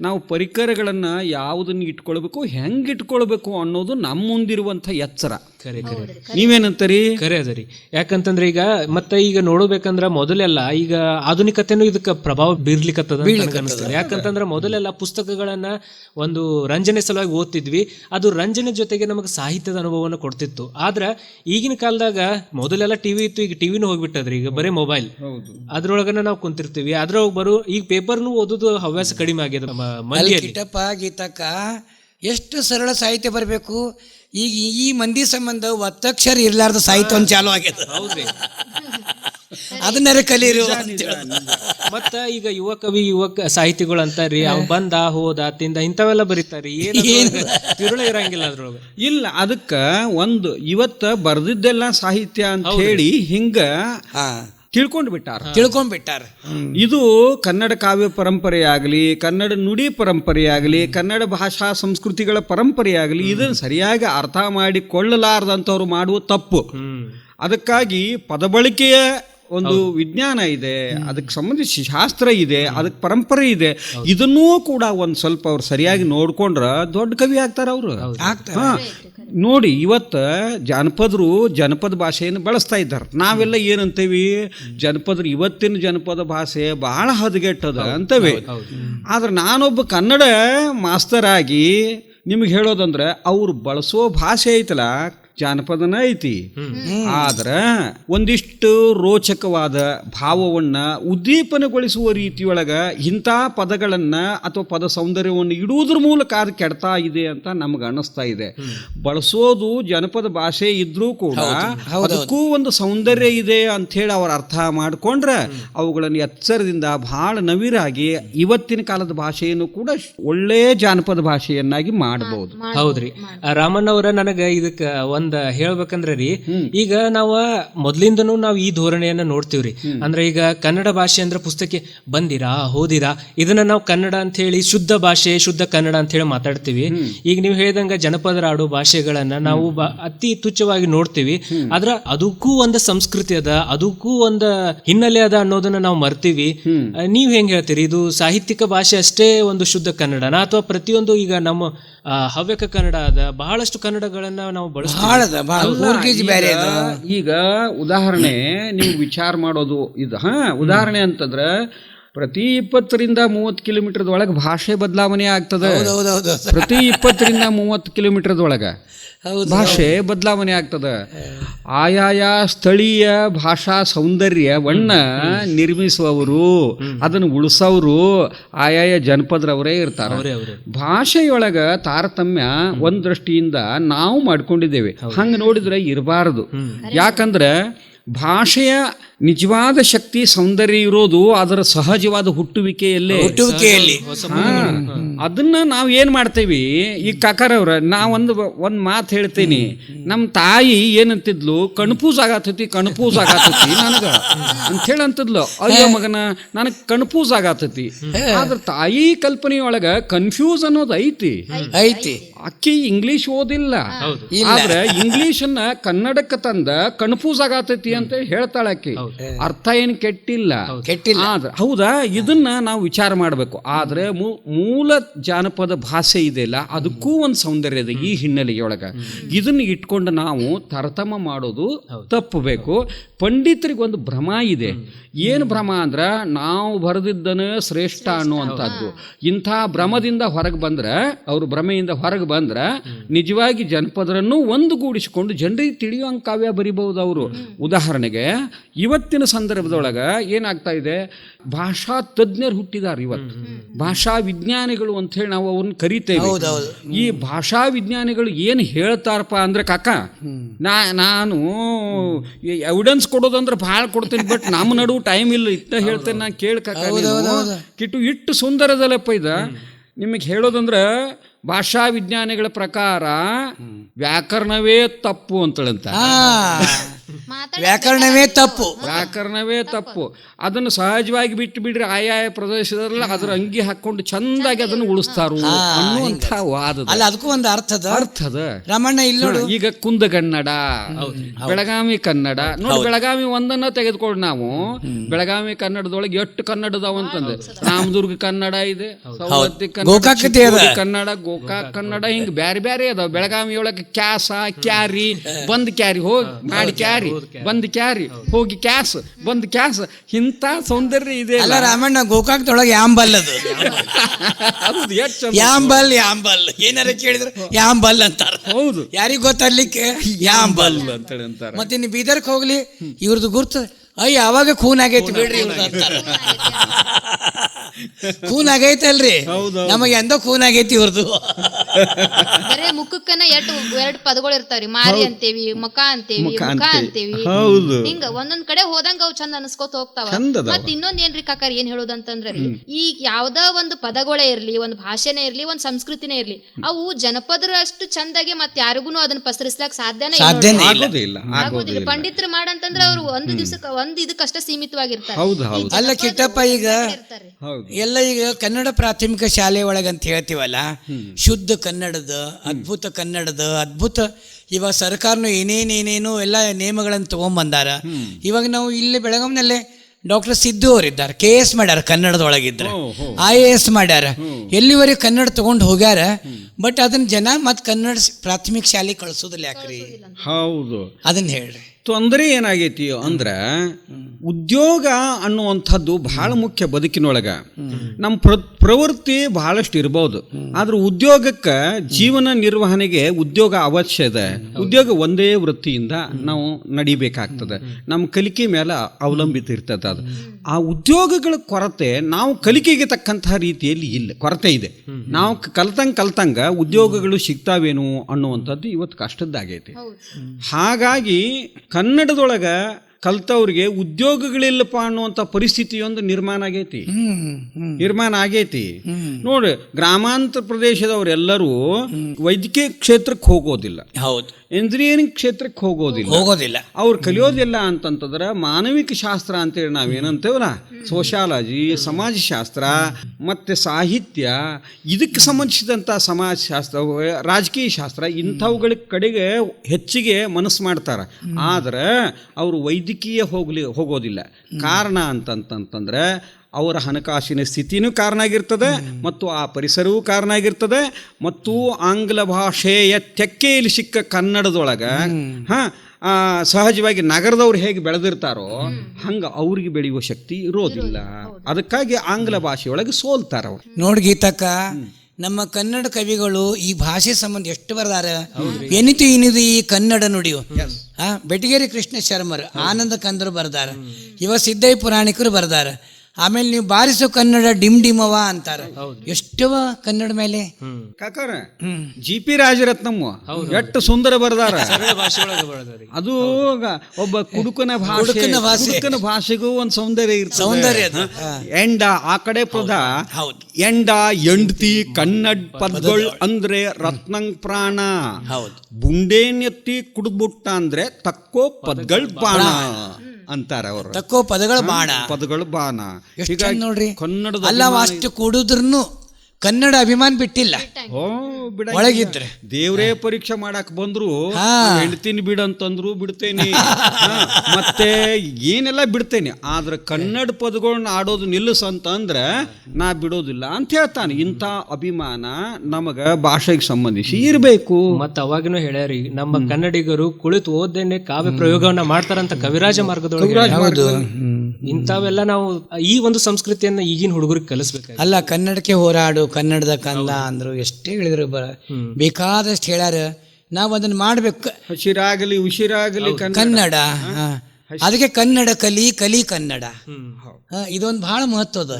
ನಾವು ಪರಿಕರಗಳನ್ನು ಯಾವುದನ್ನು ಇಟ್ಕೊಳ್ಬೇಕು ಹೆಂಗೆ ಇಟ್ಕೊಳ್ಬೇಕು ಅನ್ನೋದು ನಮ್ಮ ಮುಂದಿರುವಂಥ ಎಚ್ಚರ. ಖರೆ ಕರೆ. ನೀವೇನಂತರಿ? ಖರೆ ಅದರಿ ಯಾಕಂತಂದ್ರೆ ಈಗ ಮತ್ತೆ ಈಗ ನೋಡಬೇಕಂದ್ರ ಮೊದಲೆಲ್ಲ ಈಗ ಆಧುನಿಕತೆನೂ ಇದಕ್ಕೆ ಪ್ರಭಾವ ಬೀರ್ಲಿಕ್ಕತ್ತದ ಅಂತ ನನಗ್ ಅನಿಸ್ತದೆ. ಯಾಕಂತಂದ್ರೆ ಮೊದಲೆಲ್ಲ ಪುಸ್ತಕಗಳನ್ನ ಒಂದು ರಂಜನೆ ಸಲುವಾಗಿ ಓದ್ತಿದ್ವಿ. ಅದು ರಂಜನೆ ಜೊತೆಗೆ ನಮಗೆ ಸಾಹಿತ್ಯದ ಅನುಭವವನ್ನು ಕೊಡ್ತಿತ್ತು. ಆದ್ರ ಈಗಿನ ಕಾಲದಾಗ ಮೊದಲೆಲ್ಲ ಟಿವಿ ಇತ್ತು ಈಗ ಟಿವಿನೂ ಹೋಗ್ಬಿಟ್ಟದ್ರಿ ಈಗ ಬರೀ ಮೊಬೈಲ್. ಅದ್ರೊಳಗನ ನಾವು ಕುಂತಿರ್ತೀವಿ. ಅದ್ರೊಳಗೆ ಬರು ಈಗ ಪೇಪರ್ನು ಓದೋದು ಹವ್ಯಾಸ ಕಡಿಮೆ ನಮ್ಮ ಮಂದಿಯಲ್ಲಿ. ಗೀತಕ್ಕ ಎಷ್ಟು ಸರಳ ಸಾಹಿತ್ಯ ಬರಬೇಕು? ಈಗ ಈ ಮಂದಿ ಸಂಬಂಧ ಒತ್ತಕ್ಷರ ಇರ್ಲಾರ್ದ ಸಾಹಿತ್ಯ ಒಂದು ಚಾಲು ಆಗ್ಯದ. ಅದನ್ನ ಹೇಳೋದು. ಮತ್ತ ಈಗ ಯುವ ಕವಿ ಯುವ ಸಾಹಿತಿಗಳು ಅಂತಾರ್ರಿ ಅವ್ ಬಂದ ಹೋದ ತಿಂದ ಇಂಥವೆಲ್ಲ ಬರೀತಾರಿ ಏನು ತಿರುಳ ಇರಂಗಿಲ್ಲ ಅದ್ರೊಳಗೆ. ಇಲ್ಲ ಅದಕ್ಕ ಒಂದು ಇವತ್ತ ಬರ್ದಿದ್ದೆಲ್ಲ ಸಾಹಿತ್ಯ ಅಂತ ಹೇಳಿ ಹಿಂಗ ಹಾ. ತಿಳ್ಕೊಂಡು ಬಿಟ್ಟಾರ ತಿಳ್ಕೊಂಡ್ಬಿಟ್ಟಾರ. ಇದು ಕನ್ನಡ ಕಾವ್ಯ ಪರಂಪರೆಯಾಗಲಿ ಕನ್ನಡ ನುಡಿ ಪರಂಪರೆಯಾಗಲಿ ಕನ್ನಡ ಭಾಷಾ ಸಂಸ್ಕೃತಿಗಳ ಪರಂಪರೆಯಾಗಲಿ ಇದನ್ನು ಸರಿಯಾಗಿ ಅರ್ಥ ಮಾಡಿಕೊಳ್ಳಲಾರದಂಥವ್ರು ಮಾಡುವ ತಪ್ಪು. ಅದಕ್ಕಾಗಿ ಪದಬಳಕೆಯ ಒಂದು ವಿಜ್ಞಾನ ಇದೆ ಅದಕ್ಕೆ ಸಂಬಂಧಿಸಿ ಶಾಸ್ತ್ರ ಇದೆ ಅದಕ್ಕೆ ಪರಂಪರೆ ಇದೆ. ಇದನ್ನೂ ಕೂಡ ಒಂದು ಸ್ವಲ್ಪ ಅವ್ರು ಸರಿಯಾಗಿ ನೋಡ್ಕೊಂಡ್ರ ದೊಡ್ಡ ಕವಿ ಆಗ್ತಾರ ಅವರು. ನೋಡಿ ಇವತ್ತು ಜಾನಪದರು ಜನಪದ ಭಾಷೆಯನ್ನು ಬಳಸ್ತಾ ಇದ್ದಾರೆ. ನಾವೆಲ್ಲ ಏನಂತೇವಿ? ಜನಪದರು ಇವತ್ತಿನ ಜನಪದ ಭಾಷೆ ಬಹಳ ಹದಗೆಟ್ಟದ ಅಂತೇವೆ. ಆದ್ರೆ ನಾನೊಬ್ಬ ಕನ್ನಡ ಮಾಸ್ತರಾಗಿ ನಿಮ್ಗೆ ಹೇಳೋದಂದ್ರೆ ಅವ್ರು ಬಳಸೋ ಭಾಷೆ ಐತಲ್ಲ ಜಾನಪದನ ಐತಿ. ಆದ್ರ ಒಂದಿಷ್ಟು ರೋಚಕವಾದ ಭಾವವನ್ನ ಉದ್ದೀಪನಗೊಳಿಸುವ ರೀತಿಯೊಳಗ ಇಂಥ ಪದಗಳನ್ನ ಅಥವಾ ಪದ ಸೌಂದರ್ಯವನ್ನು ಇಡುವುದ್ರ ಮೂಲಕ ಅದು ಕೆಡ್ತಾ ಇದೆ ಅಂತ ನಮ್ಗೆ ಅನಿಸ್ತಾ ಇದೆ. ಬಳಸೋದು ಜನಪದ ಭಾಷೆ ಇದ್ರೂ ಕೂಡ ಅದಕ್ಕೂ ಒಂದು ಸೌಂದರ್ಯ ಇದೆ ಅಂತ ಹೇಳಿ ಅವ್ರ ಅರ್ಥ ಮಾಡ್ಕೊಂಡ್ರೆ ಅವುಗಳನ್ನು ಎಚ್ಚರದಿಂದ ಬಹಳ ನವಿರಾಗಿ ಇವತ್ತಿನ ಕಾಲದ ಭಾಷೆಯನ್ನು ಕೂಡ ಒಳ್ಳೆಯ ಜಾನಪದ ಭಾಷೆಯನ್ನಾಗಿ ಮಾಡಬಹುದು ಹೌದ್ರಿ. ರಾಮಣ್ಣ ಅವರ ನನಗ ಇದಕ್ಕೆ ಒಂದ್ ಹೇಳ್ಬೇಕಂದ್ರ ರೀ ಈಗ ನಾವ ಮೊದ್ಲಿಂದನು ನಾವ್ ಈ ಧೋರಣೆಯನ್ನ ನೋಡ್ತೀವ್ರಿ. ಅಂದ್ರೆ ಈಗ ಕನ್ನಡ ಭಾಷೆ ಅಂದ್ರೆ ಪುಸ್ತಕ ಬಂದಿರಾ ಓದಿರಾ ಇದನ್ನ ನಾವು ಕನ್ನಡ ಅಂತ ಹೇಳಿ ಶುದ್ಧ ಭಾಷೆ ಶುದ್ಧ ಕನ್ನಡ ಅಂತ ಹೇಳಿ ಮಾತಾಡ್ತೀವಿ ಈಗ ನೀವು ಹೇಳ್ದಂಗ ಜನಪದರ ಆಡೋ ಭಾಷೆಗಳನ್ನ ನಾವು ಅತಿ ತುಚ್ಛವಾಗಿ ನೋಡ್ತೀವಿ. ಆದ್ರ ಅದಕ್ಕೂ ಒಂದು ಸಂಸ್ಕೃತಿ ಅದ ಅದಕ್ಕೂ ಒಂದು ಹಿನ್ನೆಲೆ ಅದ ಅನ್ನೋದನ್ನ ನಾವು ಮರ್ತೀವಿ. ನೀವ್ ಹೆಂಗ್ ಹೇಳ್ತೀರಿ? ಇದು ಸಾಹಿತ್ಯಿಕ ಭಾಷೆ ಅಷ್ಟೇ ಒಂದು ಶುದ್ಧ ಕನ್ನಡನ? ಅಥವಾ ಪ್ರತಿಯೊಂದು ಈಗ ನಮ್ಮ ಹವ್ಯಕ ಕನ್ನಡ ಅದ ಬಹಳಷ್ಟು ಕನ್ನಡಗಳನ್ನ ನಾವು ಬಳಸ್ತೀವಿ. ಈಗ ಉದಾಹರಣೆ ನೀವು ವಿಚಾರ ಮಾಡೋದು ಇದು. ಹಾ ಉದಾಹರಣೆ ಅಂತಂದ್ರೆ ಪ್ರತಿ ಇಪ್ಪತ್ತರಿಂದ ಮೂವತ್ತು ಕಿಲೋಮೀಟರ್ ಒಳಗೆ ಭಾಷೆ ಬದಲಾವಣೆ ಆಗ್ತದೆ. ಹೌದು ಹೌದು ಪ್ರತಿ ಇಪ್ಪತ್ತರಿಂದ ಮೂವತ್ತು ಕಿಲೋಮೀಟರ್ ಒಳಗೆ ಹೌದು ಭಾಷೆ ಬದಲಾವಣೆ ಆಗ್ತದೆ. ಆಯಾಯ ಸ್ಥಳೀಯ ಭಾಷಾ ಸೌಂದರ್ಯವನ್ನ ನಿರ್ಮಿಸುವವರು ಅದನ್ನು ಉಳಿಸೋರು ಆಯಾಯ ಜನಪದರವರೇ ಇರ್ತಾರೆ. ಅವ್ರೇ ಅವ್ರೇ. ಭಾಷೆಯೊಳಗ ತಾರತಮ್ಯ ಒಂದ್ ದೃಷ್ಟಿಯಿಂದ ನಾವು ಮಾಡ್ಕೊಂಡಿದ್ದೇವೆ. ಹಂಗೆ ನೋಡಿದ್ರೆ ಇರಬಾರದು. ಯಾಕಂದ್ರೆ ಭಾಷೆಯ ನಿಜವಾದ ಶಕ್ತಿ ಸೌಂದರ್ಯ ಇರೋದು ಅದರ ಸಹಜವಾದ ಹುಟ್ಟುವಿಕೆಯಲ್ಲೇ. ಹುಟ್ಟುವಿಕೆಯಲ್ಲಿ. ಹಾ. ಅದನ್ನ ನಾವು ಏನ್ ಮಾಡ್ತೇವಿ? ಈ ಕಾಕಾರವ್ರ ನಾ ಒಂದು ಒಂದ್ ಮಾತು ಹೇಳ್ತೀನಿ. ನಮ್ಮ ತಾಯಿ ಏನಂತಿದ್ಲು? ಕಣ್ಪೂಸ್ ಆಗತೈತಿ ಕಣ್ಪೂಸ್ ಆಗತೈತಿ [laughs] ನನಗ. ಅಂತ ಹೇಳಂತಿದ್ಲು. ಅಂತದ್ಲು ಅಯ್ಯೋ ಮಗನ ನನಗ್ ಕಣ್ಪೂಸ್ ಆಗತೈತಿ. ಆದ್ರ ತಾಯಿ ಕಲ್ಪನೆಯೊಳಗ ಕನ್ಫ್ಯೂಸ್ ಅನ್ನೋದು ಐತಿ. ಐತಿ. ಅಕ್ಕಿ ಇಂಗ್ಲಿಷ್ ಓದಿಲ್ಲ. ಆದ್ರೆ ಇಂಗ್ಲಿಷ್ ಅನ್ನ ಕನ್ನಡಕ್ಕೆ ತಂದ ಕನ್ಫ್ಯೂಸ್ ಆಗತೈತಿ ಅಂತ ಹೇಳ್ತಾಳ ಆಕಿ. ಅರ್ಥ ಏನು ಕೆಟ್ಟಿಲ್ಲ. ಕೆಟ್ಟಿಲ್ಲ. ಹೌದಾ? ಇದನ್ನ ನಾವು ವಿಚಾರ ಮಾಡಬೇಕು. ಆದ್ರೆ ಮೂಲ ಜಾನಪದ ಭಾಷೆ ಇದೆಯಲ್ಲ ಅದಕ್ಕೂ ಒಂದು ಸೌಂದರ್ಯ ಇದೆ ಈ ಹಿನ್ನೆಲೆಯೊಳಗ ಇದನ್ನ ಇಟ್ಕೊಂಡು ನಾವು ತರತಮ ಮಾಡೋದು ತಪ್ಪಬೇಕು. ಪಂಡಿತರಿಗೆ ಒಂದು ಭ್ರಮ ಇದೆ. ಏನು ಭ್ರಮ ಅಂದ್ರ ನಾವು ಬರೆದಿದ್ದನೇ ಶ್ರೇಷ್ಠ ಅನ್ನುವಂಥದ್ದು ಇಂಥ ಭ್ರಮದಿಂದ ಹೊರಗೆ ಬಂದ್ರೆ ಅವರು ಭ್ರಮೆಯಿಂದ ಹೊರಗೆ ಬಂದ್ರೆ ನಿಜವಾಗಿ ಜನಪದರನ್ನು ಒಂದುಗೂಡಿಸಿಕೊಂಡು ಜನರಿಗೆ ತಿಳಿಯುವಂಗೆ ಕಾವ್ಯ ಬರಿಬಹುದು ಅವರು. ಉದಾಹರಣೆಗೆ ಇವತ್ತಿನ ಸಂದರ್ಭದೊಳಗೆ ಏನಾಗ್ತಾ ಇದೆ? ಭಾಷಾ ತಜ್ಞರು ಹುಟ್ಟಿದಾರೆ ಇವತ್ತು. ಭಾಷಾ ವಿಜ್ಞಾನಿಗಳು ಅಂತ ಹೇಳಿ ನಾವು ಅವ್ರನ್ನ ಕರಿತೇವೆ. ಈ ಭಾಷಾ ವಿಜ್ಞಾನಿಗಳು ಏನು ಹೇಳ್ತಾರಪ್ಪ ಅಂದ್ರೆ ಕಾಕ ನಾ ನಾನು ಎವಿಡೆನ್ಸ್ ಕೊಡೋದಂದ್ರೆ ಭಾಳ ಕೊಡ್ತೇನೆ ಬಟ್ ನಮ್ಮ ನಡುವು ಟೈಮ್ ಇಲ್ಲ ಇಟ್ಟ ಹೇಳ್ತೇನೆ ನಾನು ಕೇಳಿ ಕಾಕ. ಕಿಟ್ಟು ಇಟ್ಟು ಸುಂದರದಲ್ಲಪ್ಪ ಇದ. ನಿಮಗೆ ಹೇಳೋದಂದ್ರೆ ಭಾಷಾ ವಿಜ್ಞಾನಿಗಳ ಪ್ರಕಾರ ವ್ಯಾಕರಣವೇ ತಪ್ಪು ಅಂತಳಂತ. ವ್ಯಾಕರಣವೇ ತಪ್ಪು. ವ್ಯಾಕರಣವೇ ತಪ್ಪು. ಅದನ್ನು ಸಹಜವಾಗಿ ಬಿಟ್ಟು ಬಿಡ್ರಿ ಆಯಾಯ ಪ್ರದೇಶದಲ್ಲ ಅದರ ಅಂಗಿ ಹಾಕೊಂಡು ಚಂದಾಗಿ ಅದನ್ನು ಉಳಿಸ್ತಾರು ಅನ್ನುವಂತಹ ವಾದ ಅಲ್ಲ ಅದಕ್ಕೂ ಒಂದು ಅರ್ಥದ. ಅರ್ಥದ. ರಮಣ್ಣ ಇಲ್ಲ ನೋಡು ಈಗ ಕುಂದಗನ್ನಡ ಬೆಳಗಾವಿ ಕನ್ನಡ. ನೋಡಿ ಬೆಳಗಾವಿ ಒಂದನ್ನ ತೆಗೆದುಕೊಂಡು ನಾವು. ಬೆಳಗಾವಿ ಕನ್ನಡದೊಳಗೆ ಎಷ್ಟು ಕನ್ನಡ ಅಂತಂದ್ರೆ ರಾಮದುರ್ಗ ಕನ್ನಡ ಇದೆ. ಕನ್ನಡ ಗೋಕಾಕ್ ಕನ್ನಡ ಹಿಂಗ್ ಬ್ಯಾರೆ ಬ್ಯಾರೆ ಅದಾವ. ಬೆಳಗಾವಿ ಒಳಗೆ ಕ್ಯಾಸ ಕ್ಯಾರಿ ಬಂದ್ ಕ್ಯಾರಿ ಹೋಗಿ ಮಾಡಿ ಕ್ಯಾರಿ. ಬಂದ್ ಕ್ಯಾರಿ ಹೋಗಿ ಕ್ಯಾಸ್ ಬಂದ್ ಕ್ಯಾಸ್ ಇಂಥ ಸೌಂದರ್ಯ ಇದೆ ಅಲ್ಲ ರಾಮಣ್ಣ ಗೋಕಾಕ್ದೊಳಗೆ ಯಾಂಬಲ್ ಅದು. ಎಷ್ಟು ಯಾಂಬಲ್ ಯಾಂಬಲ್. ಏನಾರ ಕೇಳಿದ್ರೆ ಯಾಂಬಲ್ ಅಂತಾರ. ಹೌದು. ಯಾರಿಗ್ ಗೊತ್ತಲ್ಲಿಕ್ಕೆ ಯಾಂಬಲ್. ಅಂತೇಳಿ ಅಂತಾರೆ. ಮತ್ತೆ ಇನ್ನು ಬೀದರ್ಕ್ ಹೋಗ್ಲಿ ಇವ್ರದ್ದು ಗುರ್ತು ಅಯ್ಯ ಅವಾಗ ಖೂನ್ ಆಗೈತಿ ಬಿಡ್ರಿ ಇವ್ರದ್ದು ಅಂತಾರ. [laughs] [laughs] ಖೂನ್ ಆಗೈತಲ್ರಿ ನಮಗೆ ಎಂದೋ ಖೂನ್ ಆಗೈತಿ ಇವ್ರದ್ದು [laughs] ಬರೇ ಮುಖಕ್ಕನ ಎರಡು ಎರಡ್ ಪದಗಳು ಇರ್ತಾವ್ರಿ. ಮಾರಿ ಅಂತೇವಿ ಮುಖ ಅಂತೇವಿ ಮುಖ ಅಂತೇವಿ. ಹೌದು. ಹಿಂಗ ಒಂದೊಂದ್ ಕಡೆ ಹೋದಂಗ ಅವ್ ಚಂದ ಅನ್ಸ್ಕೋತ ಹೋಗ್ತಾವ. ಮತ್ ಇನ್ನೊಂದ್ ಏನ್ರಿ ಕಾಕರ್ ಏನ್ ಹೇಳೋದಂತಂದ್ರ ರೀ ಈ ಯಾವ್ದ ಒಂದು ಪದಗಳೇ ಇರ್ಲಿ ಒಂದ್ ಭಾಷೆನೇ ಇರ್ಲಿ ಒಂದ್ ಸಂಸ್ಕೃತಿನೇ ಇರ್ಲಿ ಅವು ಜನಪದರ ಅಷ್ಟು ಚಂದಾಗಿ ಮತ್ ಯಾರಿಗೂ ಅದನ್ನ ಪಸರಿಸ್ಲಾಕ್ ಸಾಧ್ಯನೇ ಇಲ್ಲ ಆಗೋದಿಲ್ಲ ಆಗೋದಿಲ್ಲ. ಪಂಡಿತರು ಮಾಡಂತಂದ್ರ ಅವ್ರು ಒಂದ್ ದಿವ್ಸಕ್ಕ ಒಂದ್ ಇದಕ್ಕಷ್ಟ ಸೀಮಿತವಾಗಿರ್ತಾರೆ. ಹೌದು ಹೌದು. ಅಲ್ಲ ಕಿಟ್ಟಪ್ಪ ಈಗ ಎಲ್ಲ ಈಗ ಕನ್ನಡ ಪ್ರಾಥಮಿಕ ಶಾಲೆ ಅಂತ ಹೇಳ್ತೀವಲ್ಲ ಶುದ್ಧ ಕನ್ನಡದ ಅದ್ಭುತ ಕನ್ನಡದ ಅದ್ಭುತ ಇವಾಗ ಸರ್ಕಾರನು ಏನೇನೇನೇನು ಎಲ್ಲ ನಿಯಮಗಳನ್ನು ತಗೊಂಬಂದಾರ. ಇವಾಗ ನಾವು ಇಲ್ಲಿ ಬೆಳಗಾಂನಲ್ಲೇ ಡಾಕ್ಟರ್ ಸಿದ್ದು ಅವರಿದ್ದಾರೆ ಕೆ ಎಸ್ ಮಾಡ್ಯಾರ ಕನ್ನಡದೊಳಗಿದ್ರೆ. ಐ ಎ ಎಸ್ ಮಾಡ್ಯಾರ. ಎಲ್ಲಿವರೆಗೆ ಕನ್ನಡ ತಗೊಂಡು ಹೋಗ್ಯಾರ ಬಟ್ ಅದನ್ನ ಜನ ಮತ್ತೆ ಕನ್ನಡ ಪ್ರಾಥಮಿಕ ಶಾಲೆ ಕಳ್ಸೋದಿಲ್ಲ ಯಾಕ್ರಿ? ಹೌದು. ಅದನ್ನ ಹೇಳ್ರಿ. ತೊಂದರೆ ಏನಾಗೈತಿ ಅಂದ್ರೆ ಉದ್ಯೋಗ ಅನ್ನುವಂಥದ್ದು ಬಹಳ ಮುಖ್ಯ ಬದುಕಿನೊಳಗ. ನಮ್ಮ ಪ್ರ ಪ್ರವೃತ್ತಿ ಬಹಳಷ್ಟು ಇರ್ಬೋದು. ಆದ್ರೆ ಉದ್ಯೋಗಕ್ಕೆ ಜೀವನ ನಿರ್ವಹಣೆಗೆ ಉದ್ಯೋಗ ಅವಶ್ಯ ಇದೆ. ಉದ್ಯೋಗ ಒಂದೇ ವೃತ್ತಿಯಿಂದ ನಾವು ನಡಿಬೇಕಾಗ್ತದೆ. ನಮ್ಮ ಕಲಿಕೆ ಮೇಲೆ ಅವಲಂಬಿತ ಇರ್ತದೆ ಅದು. ಆ ಉದ್ಯೋಗಗಳ ಕೊರತೆ ನಾವು ಕಲಿಕೆಗೆ ತಕ್ಕಂತಹ ರೀತಿಯಲ್ಲಿ ಇಲ್ಲ ಕೊರತೆ ಇದೆ. ನಾವು ಕಲ್ತಂಗೆ ಕಲ್ತಂಗ ಉದ್ಯೋಗಗಳು ಸಿಗ್ತಾವೇನು ಅನ್ನುವಂಥದ್ದು ಇವತ್ತು ಕಷ್ಟದ್ದಾಗೈತಿ. ಹಾಗಾಗಿ ಕನ್ನಡದೊಳಗ ಕಲ್ತವ್ರಿಗೆ ಉದ್ಯೋಗಗಳಿಲ್ಲಪ್ಪ ಅನ್ನುವಂಥ ಪರಿಸ್ಥಿತಿಯೊಂದು ನಿರ್ಮಾಣ ಆಗೈತಿ. ನಿರ್ಮಾಣ ಆಗೈತಿ. ನೋಡಿ ಗ್ರಾಮಾಂತರ ಪ್ರದೇಶದವರೆಲ್ಲರೂ ವೈದ್ಯಕೀಯ ಕ್ಷೇತ್ರಕ್ಕೆ ಹೋಗೋದಿಲ್ಲ. ಹೌದು. ಇಂಜಿನಿಯರಿಂಗ್ ಕ್ಷೇತ್ರಕ್ಕೆ ಹೋಗೋದಿಲ್ಲ. ಹೋಗೋದಿಲ್ಲ. ಅವ್ರು ಕಲಿಯೋದಿಲ್ಲ ಅಂತಂತಂದ್ರೆ ಮಾನವಿಕ ಶಾಸ್ತ್ರ ಅಂತೇಳಿ ನಾವೇನಂತೇವಲ್ಲ ಸೋಶಾಲಜಿ ಸಮಾಜಶಾಸ್ತ್ರ ಮತ್ತೆ ಸಾಹಿತ್ಯ ಇದಕ್ಕೆ ಸಂಬಂಧಿಸಿದಂಥ ಸಮಾಜಶಾಸ್ತ್ರ ರಾಜಕೀಯ ಶಾಸ್ತ್ರ ಇಂಥವುಗಳ ಕಡೆಗೆ ಹೆಚ್ಚಿಗೆ ಮನಸ್ಸು ಮಾಡ್ತಾರೆ. ಆದ್ರೆ ಅವರು ವೈದ್ಯಕೀಯ ಹೋಗಲಿ ಹೋಗೋದಿಲ್ಲ. ಕಾರಣ ಅಂತಂತಂತಂದರೆ ಅವರ ಹಣಕಾಸಿನ ಸ್ಥಿತಿನೂ ಕಾರಣ ಆಗಿರ್ತದೆ ಮತ್ತು ಆ ಪರಿಸರವೂ ಕಾರಣ ಆಗಿರ್ತದೆ ಮತ್ತು ಆಂಗ್ಲ ಭಾಷೆಯ ತೆಕ್ಕೆಯಲ್ಲಿ ಸಿಕ್ಕ ಕನ್ನಡದೊಳಗೆ ಹಾಂ ಸಹಜವಾಗಿ ನಗರದವ್ರು ಹೇಗೆ ಬೆಳೆದಿರ್ತಾರೋ ಹಂಗೆ ಅವ್ರಿಗೆ ಬೆಳೆಯುವ ಶಕ್ತಿ ಇರೋದಿಲ್ಲ. ಅದಕ್ಕಾಗಿ ಆಂಗ್ಲ ಭಾಷೆಯೊಳಗೆ ಸೋಲ್ತಾರ ಅವ್ರು ನೋಡಿ ಗೀತಕ್ಕ ನಮ್ಮ ಕನ್ನಡ ಕವಿಗಳು ಈ ಭಾಷೆ ಸಂಬಂಧ ಎಷ್ಟು ಬರ್ದಾರ? ಎನಿತು ಇನಿದು ಈ ಕನ್ನಡ ನುಡಿಯು. ಆ ಬೆಟಗೇರಿ ಕೃಷ್ಣ ಶರ್ಮರು ಆನಂದ ಕಂದರು ಬರ್ದಾರ. ಇವ ಸಿದ್ದೈ ಪುರಾಣಿಕರು ಬರ್ದಾರ. ಆಮೇಲೆ ನೀವು ಬಾರಿಸು ಕನ್ನಡ ಡಿಮ್ ಡಿಮವ ಅಂತಾರ. ಎಷ್ಟವ ಕನ್ನಡ ಮೇಲೆ? ಕಾಕಾರ ಜಿ ಪಿ ರಾಜರತ್ನಮ್ಮ ಎಷ್ಟು ಸುಂದರ ಬರ್ದಾರ. ಅದು ಒಬ್ಬ ಕುಡುಕನ ಭಾಷೆ ಕುಡುಕನ ಭಾಷೆ. ಭಾಷೆಗೂ ಒಂದು ಸೌಂದರ್ಯ ಇರ್ತದೆ. ಸೌಂದರ್ಯ ಅದು. ಎಂಡ ಆ ಕಡೆ ಪದ ಹೌದು. ಎಂಡ ಎಂಡತಿ ಕನ್ನಡ ಪದಗಳು ಅಂದ್ರೆ ರತ್ನಂಗ್ ಪ್ರಾಣ. ಬುಂಡೇನ್ ಎತ್ತಿ ಕುಡ್ದ್ಬಿಟ್ಟ ಅಂದ್ರೆ ತಕ್ಕೋ ಪದಗಳ್ ಬಾಣ. ಅಂತಾರ ಅವರು. ತಕ್ಕೋ ಪದಗಳು ಬಾಣ. ಪದಗಳು ಬಾಣ. ನೋಡ್ರಿ? ಕನ್ನಡದ ಅಲ್ಲ ಅಷ್ಟು ಕೂಡುದ್ರೂ ಕನ್ನಡ ಅಭಿಮಾನ ಬಿಟ್ಟಿಲ್ಲ. ಓ ಬಿಡ ಒಳಗಿದ್ರೆ. ದೇವ್ರೇ ಪರೀಕ್ಷೆ ಮಾಡಕ್ ಬಂದ್ರು ಹಾ. ಬಿಡ ಅಂತಂದ್ರು ಬಿಡ್ತೇನೆ. [laughs] ಹಾ, ಮತ್ತೆ ಏನೆಲ್ಲ ಬಿಡ್ತೇನೆ ಆದ್ರೆ ಕನ್ನಡ ಪದಗಳನ್ನ ಆಡೋದು ನಿಲ್ಲಿಸ್ ಅಂತಂದ್ರೆ ನಾ ಬಿಡೋದಿಲ್ಲ ಅಂತ ಹೇಳ್ತಾನೆ. ಇಂಥ ಅಭಿಮಾನ ನಮಗ ಭಾಷೆಗೆ ಸಂಬಂಧಿಸಿ ಇರಬೇಕು. ಮತ್ತ ಅವಾಗಿನೂ ಹೇಳ್ಯಾರಿ ನಮ್ಮ ಕನ್ನಡಿಗರು ಕುಳಿತು ಓದ್ದೇನೆ ಕಾವ್ಯ ಪ್ರಯೋಗವನ್ನ ಮಾಡ್ತಾರಂತ ಕವಿರಾಜ ಮಾರ್ಗದೊಳಗೆ. ಹೌದು. ಇಂಥವೆಲ್ಲ ನಾವು ಈ ಒಂದು ಸಂಸ್ಕೃತಿಯನ್ನ ಈಗಿನ ಹುಡುಗರಿಗೆ ಕಲಿಸ್ಬೇಕು ಅಲ್ಲ ಕನ್ನಡಕ್ಕೆ ಹೋರಾಡು ಕನ್ನಡದ ಕಂದ ಅಂದ್ರು ಎಷ್ಟೇ ಹೇಳಿದ್ರು ಬ ಬೇಕಾದಷ್ಟು ಹೇಳ್ಯಾರ ನಾವು ಅದನ್ನ ಮಾಡ್ಬೇಕು. ಹಸಿರಾಗಲಿ ಉಸಿರಾಗಲಿ ಕನ್ನಡ. ಕನ್ನಡ ಹಾ. ಅದಕ್ಕೆ ಕನ್ನಡ ಕಲಿ ಕಲಿ ಕನ್ನಡ. ಹಾ, ಇದೊಂದು ಬಹಳ ಮಹತ್ವದ.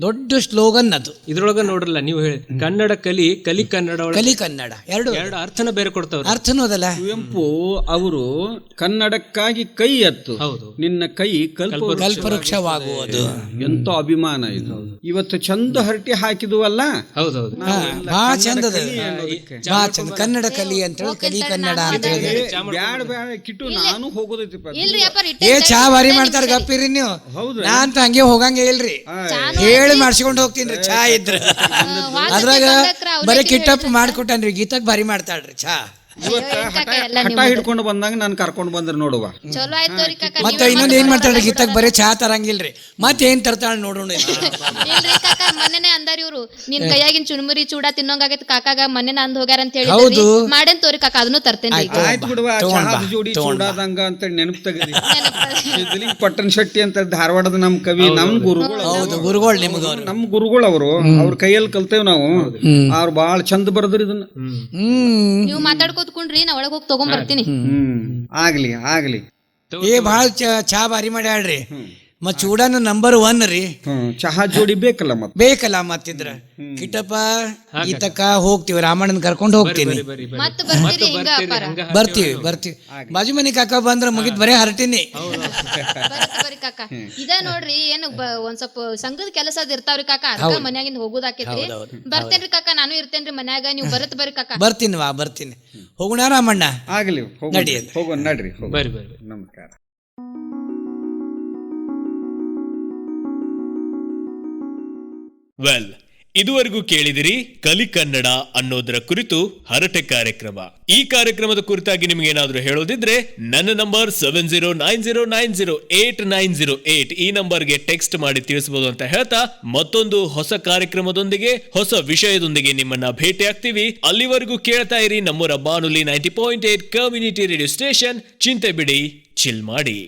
ದೊಡ್ಡ ಸ್ಲೋಗನ್ ಅದು. ಇದ್ರೊಳಗ ನೋಡ್ರಲ್ಲ ನೀವು ಹೇಳಿ. ಕನ್ನಡ ಕಲಿ ಕಲಿ ಕನ್ನಡ ಕಲಿ ಕನ್ನಡ ಎರಡು. ಎರಡು ಅರ್ಥನ ಬೇರೆ ಕೊಡ್ತಾವ್ರೆ. ಅರ್ಥನೂ ಅದಲ್ಲ. ಕುವೆಂಪು ಅವರು ಕನ್ನಡಕ್ಕಾಗಿ ಕೈ ಎತ್ತು. ಹೌದು. ನಿನ್ನ ಕೈ ಕಲ್ಪ ಕಲ್ಪವೃಕ್ಷವಾಗುವುದು. ಎಂತ ಅಭಿಮಾನ ಇದು. ಇವತ್ತು ಚಂದ ಹರಟಿ ಹಾಕಿದುವಲ್ಲ ಹೌದೌದು. ಬಹಳ ಚಂದ ಅದ ಬಹಳ ಚಂದ. ಕನ್ನಡ ಕಲಿ ಅಂತ ಹೇಳಿ ಕಲಿ ಕನ್ನಡ ಅಂತ ಹೇಳಿ. ಬ್ಯಾಡ ಬ್ಯಾಡ ಕಿಟ್ಟು ನಾನು ಹೋಗೋದೈತಿ. ಏ ಚಾ ಭಾರಿ ಮಾಡ್ತಾರ ಗಪ್ಪಿರಿ ನೀವು. ನಾ ಅಂತ ಹಂಗೆ ಹೋಗಂಗೆ ಇಲ್ರಿ. ಹೇಳಿ. ಮಾಡ್ಸ್ಕೊಂಡ್ ಹೋಗ್ತೀನಿ ಚಾ ಇದ್ರ. ಅದ್ರಾಗ ಬರೀ ಕಿಟ್ಟಪ್ಪ ಮಾಡ್ಕೊಟ್ಟನ್ರಿ ಗೀತಕ್ ಭಾರಿ ಮಾಡ್ತಾಳ್ರಿ ಚಾ ಇವತ್ತ ಹಠ ಹಠ ಹಿಡ್ಕೊಂಡು ಬಂದಂಗ ನಾನು ಕರ್ಕೊಂಡು ಬಂದ್ರೆ ನೋಡುವ. ಚಲೋ ಆಯ್ತು ರೀ ಕಾಕ ಮತ್ತ ಇನ್ನೊಂದ್ ಏನ್ ಮಾಡ್ತಾಳ್ರಿ ಗೀತಾಗ ಬರೀ ಚಹಾ ತರಂಗಿಲ್ರಿ. ಮತ್ತೆ ಏನ್ ತರ್ತಾಳ ನೋಡೋಣ ಇಲ್ರಿ ಕಾಕ ಮೊನ್ನೆನೆ ಅಂದಾರ ಇವ್ರು. ನಿನ್ ಕೈಯಾಗಿನ ಚುರುಮುರಿ ಚೂಡ ತಿನ್ನೋಂಗಾಗೈತಿ ಕಾಕಾಗ ಮೊನ್ನೆ ಅಂದ್ ಹೋಗ್ಯಾರ ಅಂತ ಹೇಳಿ ಹೌದು. ಮಾಡೇನ್ ತೋರಿ ಕಾಕ ಅದನ್ನು ತರ್ತೇನೆ. ಆಯ್ತು ಬಿಡುವ. ಚಹಾದ ಜೋಡಿ ಚೂಡಾದಂಗ ಅಂತ ನೆನಪು ತೆಗದಿ. ಪಟ್ಟಣ ಶೆಟ್ಟಿ ಅಂತ ಧಾರವಾಡದ ನಮ್ ಕವಿ ನಮ್ ಗುರುಗಳು ಹೌದು ಗುರುಗಳು ನಿಮ್ಗ ಅವ್ರು. ನಮ್ ಗುರುಗಳು ಅವರು. ಅವ್ರ ಕೈಯಲ್ಲಿ ಕಲ್ತೇವ್ ನಾವು. ಅವ್ರು ಬಾಳ ಚಂದ ಬರದ್ರಿ ಇದನ್ನ. ಹ್ಮ್. ನೀವು ಮಾತಾಡ್ಕೋತ ಕುಂಡ್ರಿ ನಾ ಒಳಗ್ ಹೋಗಿ ತಗೊಂಡ್ ಬರ್ತೀನಿ ಹ್ಮ್. ಆಗ್ಲಿ. ಆಗ್ಲಿ ಏ ಭಾಳ ಚಾ ಭಾರಿ ಮಾಡ್ಯಾಳ್ರಿ. ಮತ್ ಚೂಡಾನ ನಂಬರ್ ಒನ್ ರೀ. ಚಹಾ ಜೋಡಿ ಬೇಕಲ್ಲ ಮತ್ ಬೇಕಲ್ಲ ಮತ್ತಿದ್ರ ಕಿಟಪ ಈತಕ ಹೋಗ್ತೀವಿ ರಾಮಣ್ಣನ ಕರ್ಕೊಂಡು ಹೋಗ್ತೀನಿ. ಬರ್ತೀವಿ ಬರ್ತೀವಿ. ಬಾಜು ಮನಿ ಕಾಕ ಬಂದ್ರ ಮುಗಿದ್ ಬರೇ ಹರಟಿನಿ. ಕಾಕ. ಇದ ನೋಡ್ರಿ ಏನ್ ಬ- ಒಂದ್ ಸ್ವಲ್ಪ ಸಂಘದ ಕೆಲಸ ಅದ್ ಇರ್ತಾವ್ರಿ ಕಾಕ ಅದಕ್ಕ ಮನ್ಯಾಗಿಂದ ಹೋಗುದಾಕೈತ್ರಿ ಬರ್ತೇನ್ರಿ ಕಾಕ ನಾನು ಇರ್ತೇನ್ರಿ ಮನ್ಯಾಗ ನೀವು ಬರತ್ ಬರ್ರಿ ಕಾಕ. ಬರ್ತೀನಿ ವಾ ಬರ್ತೀನಿ. ಹೋಗೋಣ ರಾಮಣ್ಣ? ಆಗ್ಲಿ ಹೋಗೋಣ. ನಡಿ. ಹೋಗೋಣ ನಡ್ರಿ. ಬರ್ರಿ ಬರ್ರಿ ನಮಸ್ಕಾರ. ವೆಲ್ ಇದುವರೆಗೂ ಕೇಳಿದಿರಿ ಕಲಿ ಕನ್ನಡ ಅನ್ನೋದರ ಕುರಿತು ಹರಟೆ ಕಾರ್ಯಕ್ರಮ. ಈ ಕಾರ್ಯಕ್ರಮದ ಕುರಿತಾಗಿ ನಿಮ್ಗೆ ಏನಾದ್ರೂ ಹೇಳೋದಿದ್ರೆ ನನ್ನ number seven zero nine zero nine zero eight nine zero eight ಈ ನಂಬರ್ಗೆ ಟೆಕ್ಸ್ಟ್ ಮಾಡಿ ತಿಳಿಸಬಹುದು ಅಂತ ಹೇಳ್ತಾ ಮತ್ತೊಂದು ಹೊಸ ಕಾರ್ಯಕ್ರಮದೊಂದಿಗೆ, ಹೊಸ ವಿಷಯದೊಂದಿಗೆ ನಿಮ್ಮನ್ನ ಭೇಟಿ ಆಗ್ತೀವಿ. ಅಲ್ಲಿವರೆಗೂ ಕೇಳ್ತಾ ಇರಿ ನಮ್ಮೂರ ಬಾನುಲಿ ninety point eight community radio station ಚಿಂತೆ ಬಿಡಿ ಚಿಲ್ ಮಾಡಿ.